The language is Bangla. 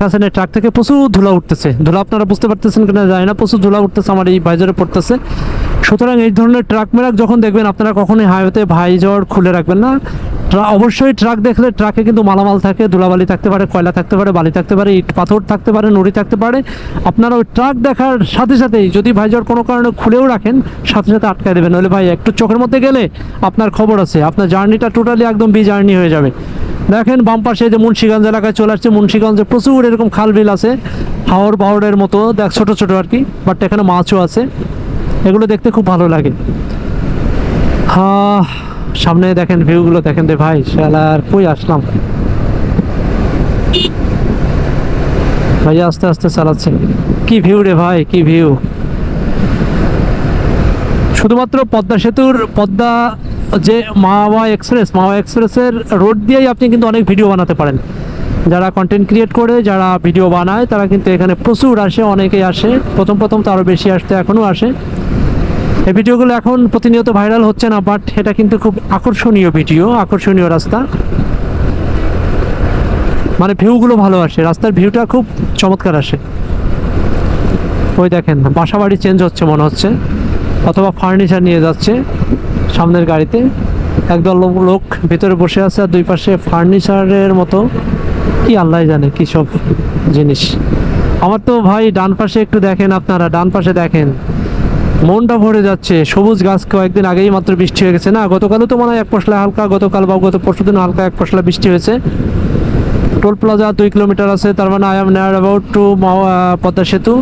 হাসানের ট্রাক থেকে প্রচুর ধুলা উঠতেছে। ধুলা আপনারা বুঝতে পারতেছেন কিনা জানি না, প্রচুর ধুলা উঠতেছে আমার এই ভাইজরে পড়তেছে। সুতরাং এই ধরনের ট্রাক মেরাক যখন দেখবেন, আপনারা কখনোই হাইওয়েতে ভাইজর খুলে রাখবেন না। অবশ্যই ট্রাক দেখলে ট্রাকে কিন্তু মালামাল থাকে, ধুলাবালি থাকতে পারে, কয়লা থাকতে পারে, বালি থাকতে পারে, ইট পাথর থাকতে পারে, নুড়ি থাকতে পারে। আপনারা ওই ট্রাক দেখার সাথে সাথেই যদি ভাইজর কোনো কারণে খুলেও রাখেন, সাথে সাথে আটকায় দেবেন। নইলে ভাই, একটু চোখের মধ্যে গেলে আপনার খবর আছে। আপনার জার্নিটা টোটালি একদম বি জার্নি হয়ে যাবে। দেখেন বাম পাশে যে মুন্সিগঞ্জ এলাকায় চলে আসছে। মুন্সিগঞ্জে প্রচুর এরকম খাল বিল আছে হাওড় বাহড়ের মতো, দেখ, ছোট ছোট আর কি বাট এখানে মাছও আছে। এগুলো দেখতে খুব ভালো লাগে। হ্যাঁ সামনে দেখেন ভিউগুলো দেখেন রে ভাই শালার কই আসলাম? ভাই, আস্তে আস্তে চালাচ্ছে। কি ভিউ রে ভাই, কি ভিউ শুধুমাত্র পদ্মা সেতুর, পদ্মা যে মাওয়া এক্সপ্রেস, মাওয়া এক্সপ্রেসের রোড দিয়েই আপনি কিন্তু অনেক ভিডিও বানাতে পারেন। যারা কন্টেন্ট ক্রিয়েট করে, যারা ভিডিও বানায়, তারা কিন্তু এখানে প্রচুর আসে, অনেকেই আসে। প্রথম প্রথম তো আরও বেশি আসতে এখনও আসে। এই ভিডিওগুলো এখন প্রতিনিয়ত ভাইরাল হচ্ছে না বাট এটা কিন্তু খুব আকর্ষণীয় ভিডিও আকর্ষণীয় রাস্তা। মানে ভিউগুলো ভালো আসে, রাস্তার ভিউটা খুব চমৎকার আসে। ওই দেখেন বাসা বাড়ি চেঞ্জ হচ্ছে মনে হচ্ছে, অথবা ফার্নিচার নিয়ে যাচ্ছে। সামনের গাড়িতে। একদল লোক ভিতরে বসে আছে আর দুই পাশে ফার্নিচারের মতো। কি আল্লাহ জানে কি সব জিনিস। আমার তো ভাই ডান পাশে একটু দেখেন আপনারা, ডান পাশে দেখেন। মনটা ভরে যাচ্ছে, সবুজ গাছ কয়েকদিন আগেই মাত্র বৃষ্টি হয়ে গেছে। না, গতকালও তো মনে হয় এক পশলা হালকা, গতকাল বা গত পরশু দিন হালকা এক পশলা বৃষ্টি হয়েছে। টোল প্লাজা দুই কিলোমিটার আছে, তার মানে I am near about to Padma সেতু।